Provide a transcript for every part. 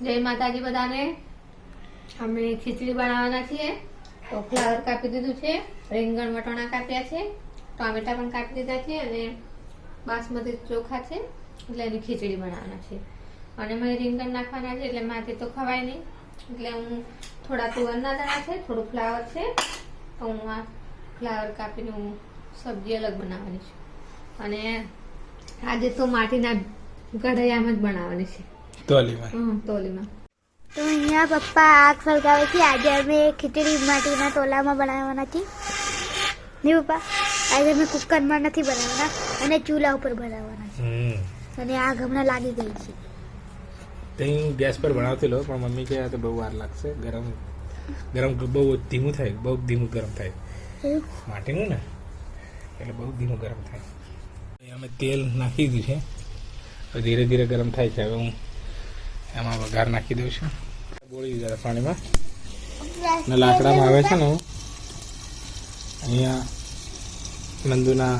જય માતાજી બધાને. અમે ખીચડી બનાવવાના છીએ. તો ફ્લાવર કાપી દીધું છે, રીંગણ, વટાણા કાપ્યા છે, ટામેટા પણ કાપી દીધા છે અને બાસમતી ચોખા છે, એટલે એની ખીચડી બનાવવાના છે અને મેં રીંગણ નાખવાના છે, એટલે માથે તો ખવાય નહીં. એટલે હું થોડા તુવરના દાણા છે, થોડું ફ્લાવર છે, તો હું આ ફ્લાવર કાપીને હું સબ્જી અલગ બનાવવાની છું. અને આજે તો માટીના ગઢૈયામાં જ બનાવવાની છે. તોલીમાં. તોલીમાં. તો અહીંયા પપ્પા આગ સળગાવે છે. આજે અમે ખીચડી માટીના તોલામાં બનાવવાના છે નહીં પપ્પા આજે અમે કુકરમાં નથી બનાવવાના અને ચૂલા ઉપર બનાવવાના છે અને આગ હમણાં લાગી ગઈ છે. તે હું ગેસ પર બનાવતી લો પણ મમ્મી કહે તો બહુ વાર લાગશે. ગરમ ગરમ બહુ ધીમું થાય બહુ ધીમું ગરમ થાય? માટીનું ને? એટલે બહુ ધીમું ગરમ થાય. અમે તેલ નાખી દીધું છે. ધીરે ધીરે ગરમ થાય છે. હવે હું એમાં વઘાર નાખી દઉં છું. બોળી દીધા પાણીમાં. ને લાકડામાં આવે છે ને અહીંયા નંદુના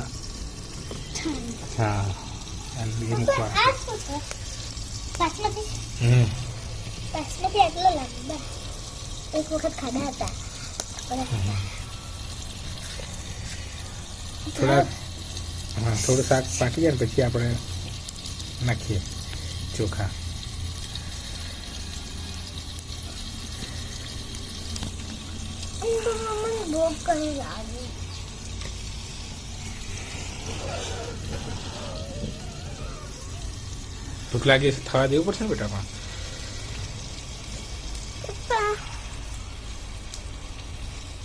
હા એક વખત ખાધા હતા. થોડા હા થોડું શાક પાકી જાય પછી આપણે નાખીએ ચોખા. મને ભોગ કરી લાગે ભૂખ લાગી છે થવા દેવું પડશે ને બેટામાં પપ્પા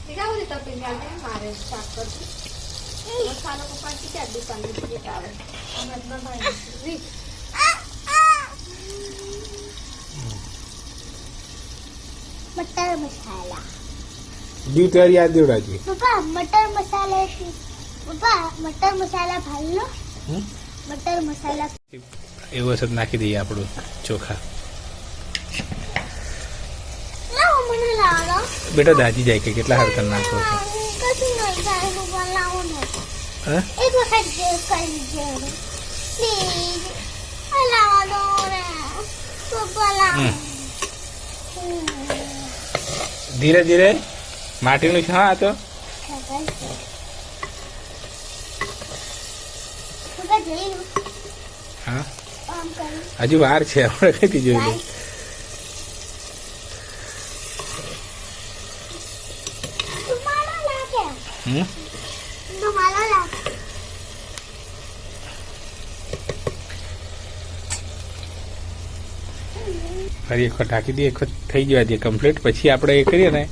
દીકા બોલી તપી ગાલે મારે શાક કરતી મસાલો તૈયારી યાદ દેવડાજી પપ્પા મટર મસાલા છે. પપ્પા મટર મસાલા ભાઈ લો? મટર મસાલા. એવું હશે નાખી દઈએ આપણું ચોખા. લાવો મને લાવો. બેટા દાજી જાય કે કેટલા હરકત નાખો છો કશું નહીં થાય પપ્પા લાવો ને હા? એક વખત જે કરી દેજો. પ્લીઝ લાવો દો ને પપ્પા લાવો. ધીરે ધીરે. માટીનું છે, હા તો. હા. હજુ વાર છે, આપણે કઈથી જોઈ લઈએ હમ? ફરી એક વખત ઢાંકી દઈએ, એક વખત થઈ જવા દઈએ કમ્પ્લીટ પછી આપણે એ કરીએ ને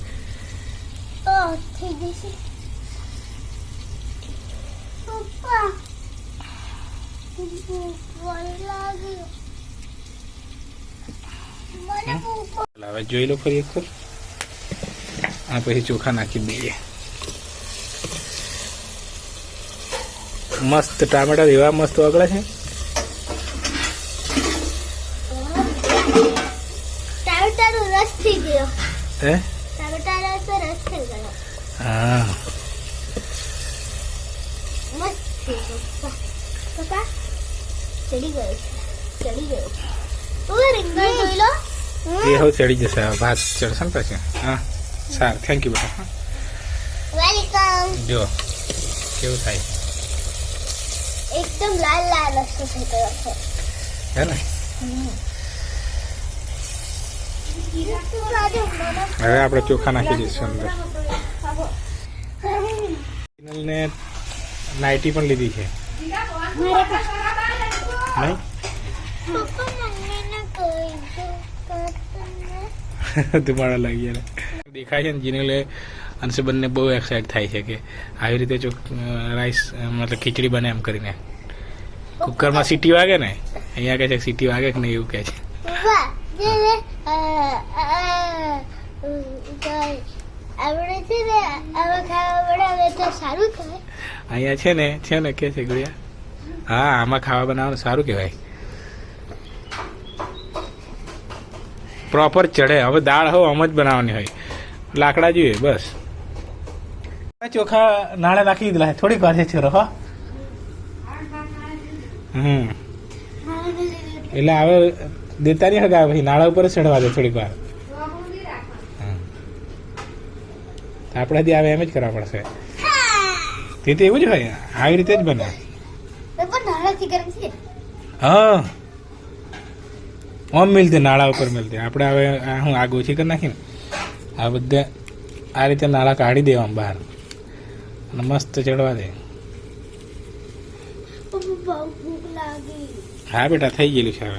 તો થઈ જશે પપ્પા ભૂખ લાગી મને ભૂખ ચાલો, હવે જોઈ લો ફરી એક આ પછી ચોખા નાખી દઈએ. મસ્ત ટામેટા એવા મસ્ત વગડે છે. હે? ચડી ગયો. ચડી ગયો. તું રીંગણ જોઈ લો. એ હવે ચડી જશે. ભાત ચડશે ને પછી? હા. સારું. થેન્ક યુ બેટા. વેલકમ જો કેવું થાય? એકદમ લાલ લાલ છે હે ને? હવે આપણે ચોખા નાખી દઈશું અંદર. ને નાઇટી પણ લીધી છે. મારે પાસે નહીં ધુમાડા લાગી દેખાય છે ને જીનેલે અંશે બંને બહુ એક્સાઇટ થાય છે કે આવી રીતે ચોક રાઈસ મતલબ ખીચડી બને એમ કરીને. કુકરમાં સીટી વાગે ને? અહીંયા કહે છે સીટી વાગે કે નહીં એવું કહે છે. જે અહીંયા છે ને છે ને કે છે ગુડિયા? હા આમાં ખાવા બનાવવાનું સારું કહેવાય. પ્રોપર ચડે. હવે દાળ હવે આમ જ બનાવવાની હોય. લાકડા જોઈએ બસ. ચોખા નાળે નાખી દીધેલા થોડીક વાર છે છોરો હો. હમ. એટલે હવે દેતા નહીં હગા ભાઈ નાળા ઉપર ચડવા દે થોડીક વાર. હા. આપણાથી આવે એમ જ કરવા પડશે. તે તો એવું જ હોય. આવી રીતે જ બને પણ નાણાથી ગરમ છે હા. ઓમ મિલતી નાળા ઉપર મિલતી. આપણે હવે હું આગ ઓછી કરી નાખીને? આ બધે આ રીતે નાળા કાઢી દેવા બહાર. અને મસ્ત ચડવા દે. હા બેટા થઈ ગયેલું છે હવે.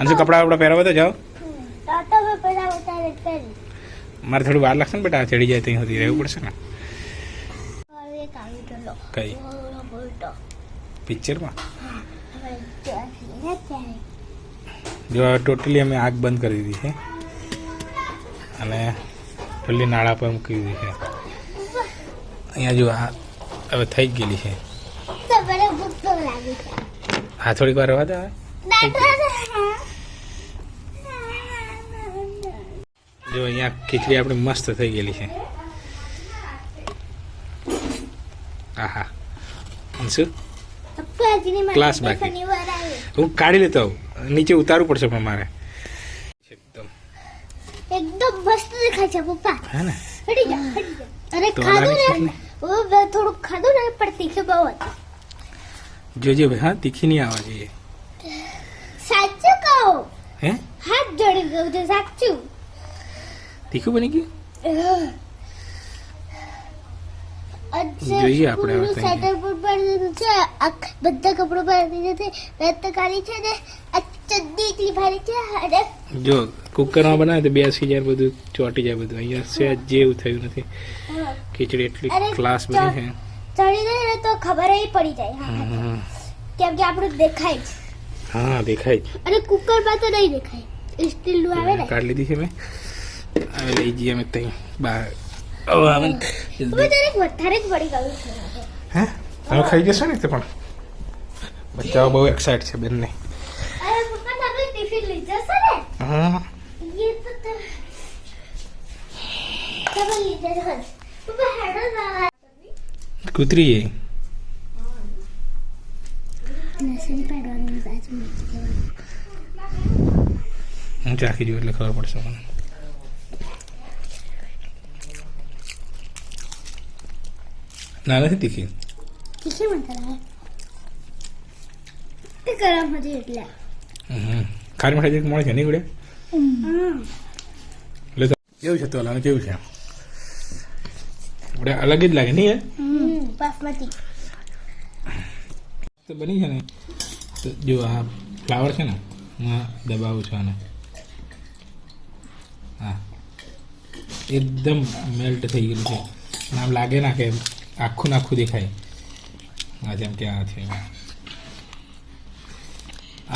અને કપડા વપડા પહેરાવો તો જાઓ? મારે થોડી વાર લાગશે ને બેટા ચડી જાય ત્યાં સુધી રહેવું પડશે ને? કઈ? પિક્ચરમાં હવે જો જો ટોટલી અમે આગ બંધ કરી દીધી છે. અને ટોટલી નાળા પર મૂકી દીધી છે. અહીંયા જો આ હવે થઈ જ ગયેલી છે. આ થોડીક વાર રહેવા દે હવે. જો અહીંયા ખીચડી આપણી મસ્ત થઈ ગયેલી છે. આહા. શું? Class બાકી. હું કાઢી લેતો આવું. નીચે ઉતારવું પડશે પણ મારે. એકદમ. એકદમ મસ્ત દેખાય છે પપ્પા. હે ને? હટી જા હટી જા. અરે ખાધું ને? ઓ થોડું ખાધું ને પણ તીખી બહુ હતી. જોજે ભાઈ હા તીખી નહીં આવવા જોઈએ. સાચું કહું? હે? હાથ જોડી ગયું છે સાચું. તીખું બની ગયું? જોઈએ આપણે હવે સેટર પર પહેરેલું છે બધા કપડો પહેરી નથી રત કાઢી છે ને આ ચડ્ડી એટલી ભારી છે અને જો કુકરમાં બનાવે તો બેસી જાય બધું ચોટી જાય બધું. અહીંયા છે જેવું થયું નથી. ખીચડી એટલી ક્લાસ બની છે. ચડી ગઈ ને તો ખબર ય પડી જાય. કેમ કે આપણું દેખાય છે. હા દેખાય છે અને કુકરમાં તો નહીં દેખાય. સ્ટીલનું આવે ને. કાઢી લીધી છે મેં. હવે લઈ જઈએ અમે ત્યાં બહાર. તમે ખાઈ જશો ને તે પણ? બચ્ચાઓ બહુ એક્સાઇટ છે બેનને. હા કૂતરી હું ચાખી જોઉં એટલે ખબર પડશે મને. ના નથી તીખી તીખી મને તે ગરમ હતી એટલે ખારી મીઠાઈ જેવી મળે છે નહીં ગુડે એટલે તો કેવું છે તો અલાને કેવું છે આપણે અલગ જ લાગે નહીં હે બાસમતી તો બની છે ને તો જો આ ફ્લાવર છે ને હું દબાવું છું આને હા એકદમ મેલ્ટ થઈ ગયું છે આમ લાગે ના કે આખું આખું દેખાય. આ જેમ કે આ છે.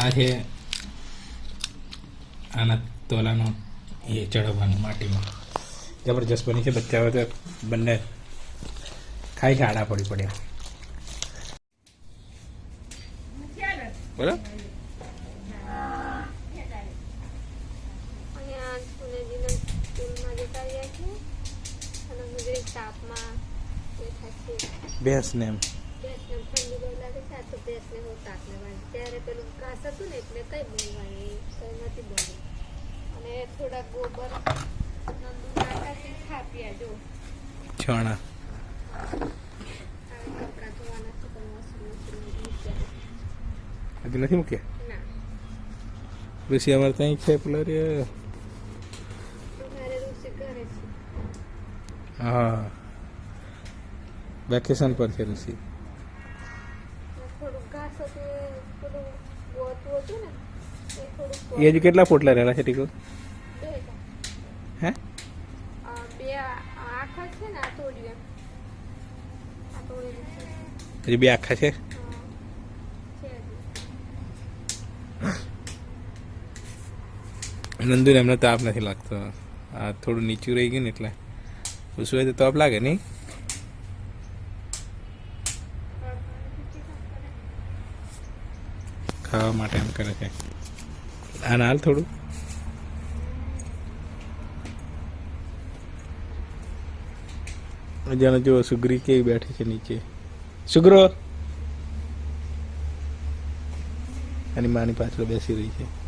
આ છે આના તોલાનો એ ચડાવવાનું માટીમાં. જબરજસ્ત બની છે, બચ્ચા તો બંને ખાઈ ખાડા પડી પડ્યા. બરાબર અહીંયા સુનેજીના સ્કૂલમાં જતા રહ્યા છે અને ગુજરાત તાપમાં બેઠા છીએ ભેંસને એમ ભેંસને ઠંડી બહુ લાગે છે આ તો ભેંસને બહુ તાપ લેવાની ત્યારે પેલું ઘાસ હતું ને એટલે કઈ બોલવાની કઈ નથી બોલવું અને થોડા ગોબર નંદુ નાખાથી થાપ્યા જો. છાણા. હજી નથી મૂક્યા? ઋષિ અમારે ત્યાં છે પેલો રે હા. વેકેશન પર છે હતું એ હજુ કેટલા પોટલા રહેલા છે ટીકો? હે? હજી બે આખા છે. નંદુને એમને તાપ નથી લાગતો. આ થોડું નીચું રહી ગયું ને એટલે. પૂછવું હોય તો તાપ લાગે નહીં? ખાવા માટે એમ કરે છે. આ હાલ થોડું. જાણે જુઓ સુગ્રી કેવી બેઠી છે નીચે. સુગ્રો! એની માની પાછળ બેસી રહી છે.